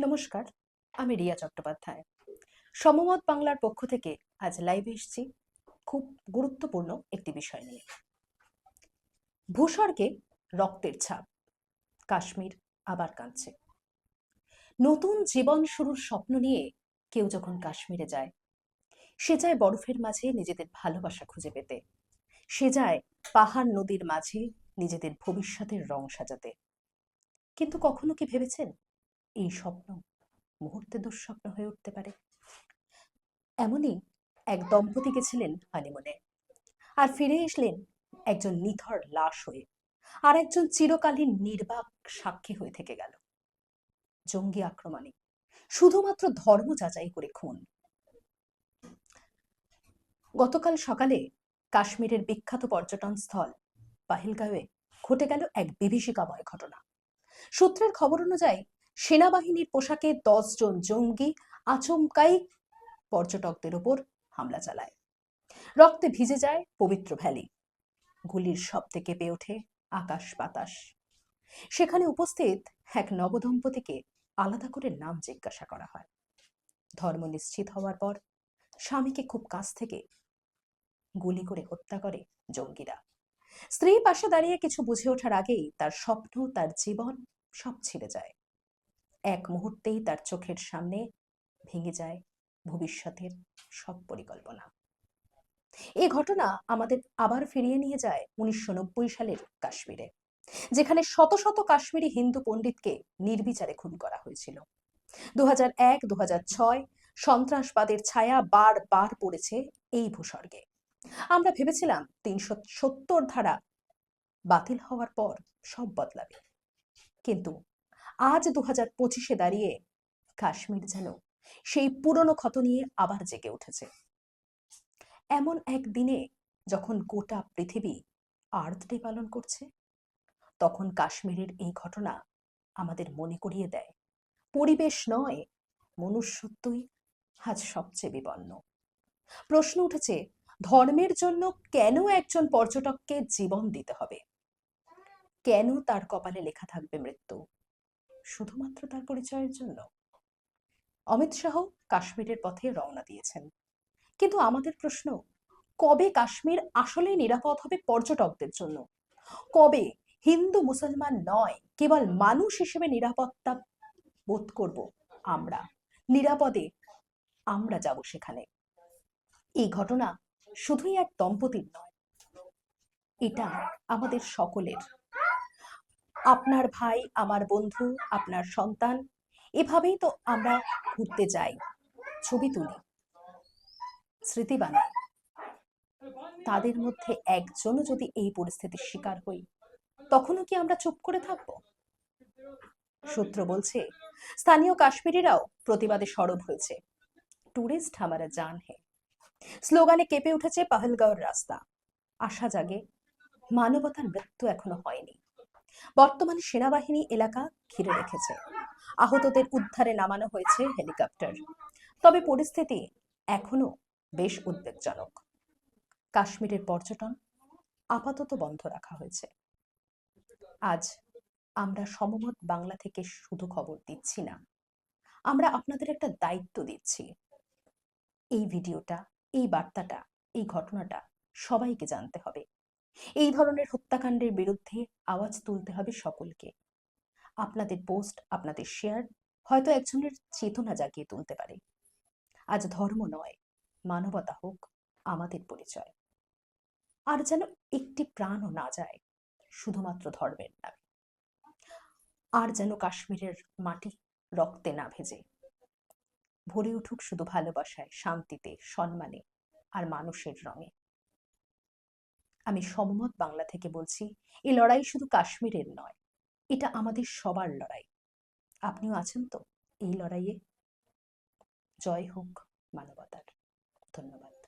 নমস্কার, আমি রিয়া চট্টোপাধ্যায়। সমমত বাংলার পক্ষ থেকে আজ লাইভে এসেছি খুব গুরুত্বপূর্ণ একটি বিষয় নিয়ে। ভূস্বর্গে রক্তের ছাপ, কাশ্মীর আবার কাঁদছে। নতুন জীবন শুরুর স্বপ্ন নিয়ে কেউ যখন কাশ্মীরে যায়, সে যায় বরফের মাঝে নিজেদের ভালোবাসা খুঁজে পেতে। সে যায় পাহাড় নদীর মাঝে নিজেদের ভবিষ্যতের রং সাজাতে। কিন্তু কখনো কি ভেবেছেন? এই স্বপ্ন মুহূর্তে দুঃস্বপ্ন হয়ে উঠতে পারে। এমনই এক দম্পতি গেছিলেন হানিমুনে। আর ফিরে এসলেন একজন নিথর লাশ হয়ে। আর একজন চিরকালীন নির্বাক সাক্ষী হয়ে থেকে গেল। জঙ্গি আক্রমণে। শুধুমাত্র ধর্ম যাচাই করে খুন। গতকাল সকালে কাশ্মীরের বিখ্যাত পর্যটন স্থল পাহিলগাঁওয়ে ঘটে গেল এক বিভীষিকাময় ঘটনা। সূত্রের খবর অনুযায়ী সেনাবাহিনীর পোশাকে দশজন জঙ্গি আচমকাই পর্যটকদের ওপর হামলা চালায়। রক্তে ভিজে যায় পবিত্র ভ্যালি। গুলির শব্দে কেঁপে ওঠে আকাশ বাতাস। সেখানে উপস্থিত এক নবদম্পতিকে আলাদা করে নাম জিজ্ঞাসা করা হয়। ধর্ম নিশ্চিত হওয়ার পর স্বামীকে খুব কাছ থেকে গুলি করে হত্যা করে জঙ্গিরা। স্ত্রী পাশে দাঁড়িয়ে কিছু বুঝে ওঠার আগেই তার স্বপ্ন, তার জীবন সব ছিঁড়ে যায়। এক মুহূর্তেই তার চোখের সামনে ভেঙে যায় ভবিষ্যতের সব পরিকল্পনা। এই ঘটনা আমাদের আবার ফিরিয়ে নিয়ে যায় উনিশশো নব্বই সালের কাশ্মীরে, যেখানে শত শত কাশ্মীরি হিন্দু পণ্ডিতকে নির্বিচারে খুন করা হয়েছিল। দু হাজার এক দু হাজার ছয় সন্ত্রাসবাদের ছায়া বার বার পড়েছে এই ভূস্বর্গে। আমরা ভেবেছিলাম তিনশো সত্তর ধারা বাতিল হওয়ার পর সব বদলাবে। কিন্তু আজ দু হাজার পঁচিশে দাঁড়িয়ে কাশ্মীর যেন সেই পুরনো ক্ষত নিয়ে আবার জেগে উঠেছে। এমন এক দিনে যখন গোটা পৃথিবী আর্থ ডে পালন করছে, তখন কাশ্মীরের এই ঘটনা আমাদের মনে করিয়ে দেয়। পরিবেশ নয়, মনুষ্যত্বই আজ সবচেয়ে বিপন্ন। প্রশ্ন উঠেছে, ধর্মের জন্য কেন একজন পর্যটককে জীবন দিতে হবে? কেন তার কপালে লেখা থাকবে মৃত্যু? শুধুমাত্র তার পরিচয়ের জন্য? অমিত শাহ কাশ্মীরের পথে রওনা দিয়েছেন। কিন্তু আমাদের প্রশ্ন, কবে কাশ্মীর আসলেই নিরাপদ হবে পর্যটকদের জন্য? কবে হিন্দু মুসলমান নয়, কেবল মানুষ হিসেবে নিরাপত্তা বোধ করব আমরা? নিরাপদে আমরা যাব সেখানে। এই ঘটনা শুধুই এক দম্পতির নয়, এটা আমাদের সকলের। আপনার ভাই, আমার বন্ধু, আপনার সন্তান, এভাবেই তো আমরা ঘুরতে যাই। ছবি তুলি। স্মৃতি বানাই। তাদের মধ্যে একজনও যদি এই পরিস্থিতির শিকার হই, তখনও কি আমরা চুপ করে থাকব? সূত্র বলছে, স্থানীয় কাশ্মীরিরাও প্রতিবাদে সরব হয়েছে। টুরিস্ট হামারা জান হে। স্লোগানে কেঁপে উঠেছে পাহলগাঁওয়ের রাস্তা। আশা জাগে, মানবতার মৃত্যু এখনও হয়নি। বর্তমানে সেনাবাহিনী এলাকা ঘিরে রেখেছে। আহতদের উদ্ধারে নামানো হয়েছে হেলিকপ্টার। তবে পরিস্থিতি এখনও বেশ উদ্বেগজনক। কাশ্মীরের পর্যটন আপাতত বন্ধ রাখা হয়েছে। আজ আমরা সমমত বাংলা থেকে শুধু খবর দিচ্ছি না, আমরা আপনাদের একটা দায়িত্ব দিচ্ছি। এই ভিডিওটা, এই বার্তাটা, এই ঘটনাটা সবাইকে জানতে হবে। এই ধরনের হত্যাকাণ্ডের বিরুদ্ধে আওয়াজ তুলতে হবে সকলকে। আপনাদের পোস্ট, আপনাদের শেয়ার হয়তো একজনের চেতনা জাগিয়ে তুলতে পারে। আজ ধর্ম নয়, মানবতা হোক, আমাদের পরিচয়। আর যেন একটি প্রাণও না যায়, শুধুমাত্র ধর্মের নামে। আর যেন কাশ্মীরের মাটি রক্তে না ভেজে। ভরে উঠুক শুধু ভালোবাসায়, শান্তিতে, সম্মানে আর মানুষের রঙে। আমি সমমত বাংলা থেকে বলছি এই লড়াই শুধু কাশ্মীরের নয়, এটা আমাদের সবার লড়াই। আপনিও আছেন তো এই লড়াইয়ে? জয় হোক মানবতার। ধন্যবাদ।